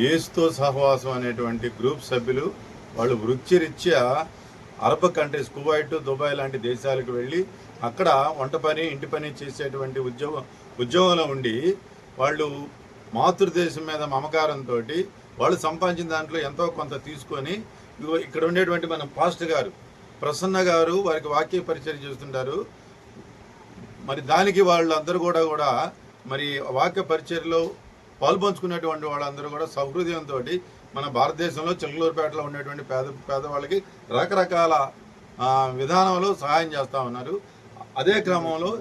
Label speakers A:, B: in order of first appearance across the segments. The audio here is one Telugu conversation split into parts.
A: ఏసుతో సహవాసం అనేటువంటి గ్రూప్ సభ్యులు వాళ్ళు వృత్తిరీత్యా అరబ్ కంట్రీస్ కువైట్ దుబాయ్ లాంటి దేశాలకు వెళ్ళి అక్కడ వంట పని ఇంటి పని చేసేటువంటి ఉద్యోగం ఉద్యోగంలో ఉండి వాళ్ళు మాతృదేశం మీద మమకారంతో వాళ్ళు సంపాదించిన దాంట్లో ఎంతో కొంత తీసుకొని ఇక్కడ ఉండేటువంటి మన పాస్టర్ గారు ప్రసన్న గారు వారికి వాక్య పరిచయం చేస్తుంటారు. మరి దానికి వాళ్ళందరూ కూడా కూడా మరి వాక్య పరిచయలో పాల్పంచుకునేటువంటి వాళ్ళందరూ కూడా సౌహృదయంతో మన భారతదేశంలో చిలకలూరుపేటలో ఉండేటువంటి పేద పేదవాళ్ళకి రకరకాల విధానంలో సహాయం చేస్తూ ఉన్నారు. అదే క్రమంలో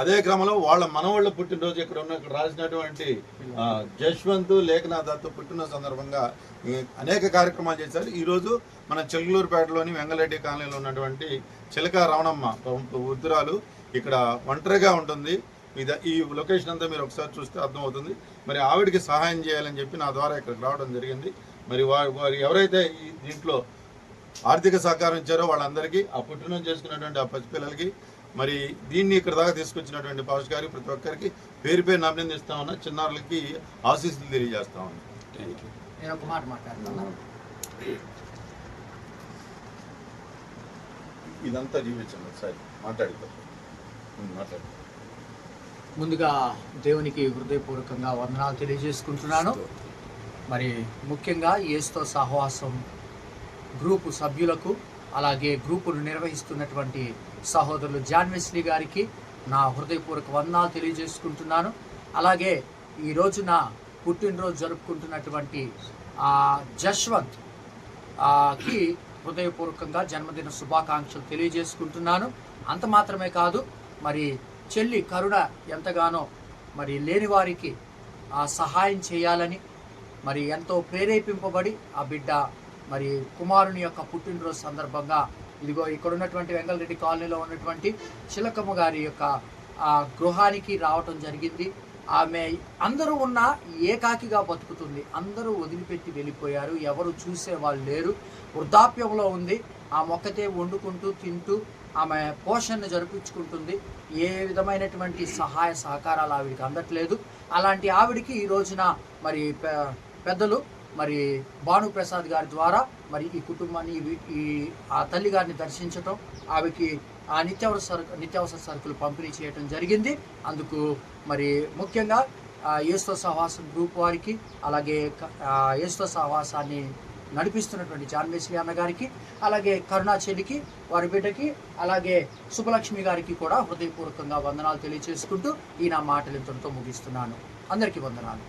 A: అదే క్రమంలో వాళ్ళ మనవాళ్ళ పుట్టినరోజు ఇక్కడ ఉన్న ఇక్కడ రాసినటువంటి జశ్వంత్ లేఖనా దత్తు పుట్టిన సందర్భంగా అనేక కార్యక్రమాలు చేశారు. ఈరోజు మన చిలకలూరుపేటలోని వెంగళరెడ్డి కాలనీలో ఉన్నటువంటి చిలక రమణమ్మ వృద్ధురాలు ఇక్కడ ఒంటరిగా ఉంటుంది. ఇది ఈ లొకేషన్ అంతా మీరు ఒకసారి చూస్తే అర్థమవుతుంది. మరి ఆవిడకి సహాయం చేయాలని చెప్పి నా ద్వారా ఇక్కడికి రావడం జరిగింది. మరి వారు వారు ఎవరైతే ఈ దీంట్లో ఆర్థిక సహకారం ఇచ్చారో వాళ్ళందరికీ ఆ పుట్టినరోజు చేసుకున్నటువంటి ఆ పసిపిల్లలకి మరి దీన్ని ఇక్కడ దాకా తీసుకొచ్చినటువంటి పాస్ గారికి ప్రతి ఒక్కరికి పేరు పేరు అభినందిస్తా ఉన్నా చిన్నారులకి ఆశీస్సులు తెలియజేస్తా ఉన్నా.
B: నేను ఒక మాట మాట్లాడుతున్నా.
A: ఇదంతా జీవించండి ఒకసారి. మాట్లాడుతాం మాట్లాడు
B: ముందుగా దేవునికి హృదయపూర్వకంగా వందనాలు తెలియజేసుకుంటున్నాను. మరి ముఖ్యంగా ఏసుతో సహవాసం గ్రూపు సభ్యులకు అలాగే గ్రూపును నిర్వహిస్తున్నటువంటి సహోదరులు జాన్వెస్లీ గారికి నా హృదయపూర్వక వందనాలు తెలియజేసుకుంటున్నాను. అలాగే ఈ రోజున పుట్టినరోజు జరుపుకుంటున్నటువంటి జశ్వంత్కి హృదయపూర్వకంగా జన్మదిన శుభాకాంక్షలు తెలియజేసుకుంటున్నాను. అంత మాత్రమే కాదు మరి చెల్లి కరుణ ఎంతగానో మరి లేని వారికి ఆ సహాయం చేయాలని మరి ఎంతో ప్రేరేపింపబడి ఆ బిడ్డ మరి కుమారుని యొక్క పుట్టినరోజు సందర్భంగా ఇదిగో ఇక్కడ ఉన్నటువంటి వెంగళరెడ్డి కాలనీలో ఉన్నటువంటి చిలకమ్మ గారి యొక్క ఆ గృహానికి రావటం జరిగింది. ఆమె అందరూ ఉన్న ఏకాకిగా బతుకుతుంది. అందరూ వదిలిపెట్టి వెళ్ళిపోయారు. ఎవరు చూసే వాళ్ళు లేరు. వృద్ధాప్యంలో ఉంది. ఆ మొక్కతే వండుకుంటూ తింటూ ఆమె పోషణను జరిపించుకుంటుంది. ఏ విధమైనటువంటి సహాయ సహకారాలు ఆవిడికి అందట్లేదు. అలాంటి ఆవిడికి ఈ రోజున మరి పె- పెద్దలు మరి భానుప్రసాద్ గారి ద్వారా మరి ఈ కుటుంబాన్ని ఈ- ఆ తల్లి గారిని దర్శించటం ఆమెకి ఆ నిత్యావసర సరుకు నిత్యావసర సరుకులు పంపిణీ చేయటం జరిగింది. అందుకు మరి ముఖ్యంగా ఆ, యేసుతో సహవాసం గ్రూప్ వారికి అలాగే క- యేసుతో సహవాసాన్ని నడిపిస్తున్నటువంటి జాన్వేశ్వరి అన్న గారికి అలాగే కరుణా చెల్లికి వారి బిడ్డకి అలాగే సుబ్బలక్ష్మి గారికి కూడా హృదయపూర్వకంగా వందనాలు తెలియజేసుకుంటూ ఈ నా మాటలు ఇంతటితో ముగిస్తున్నాను. అందరికీ వందనాలు.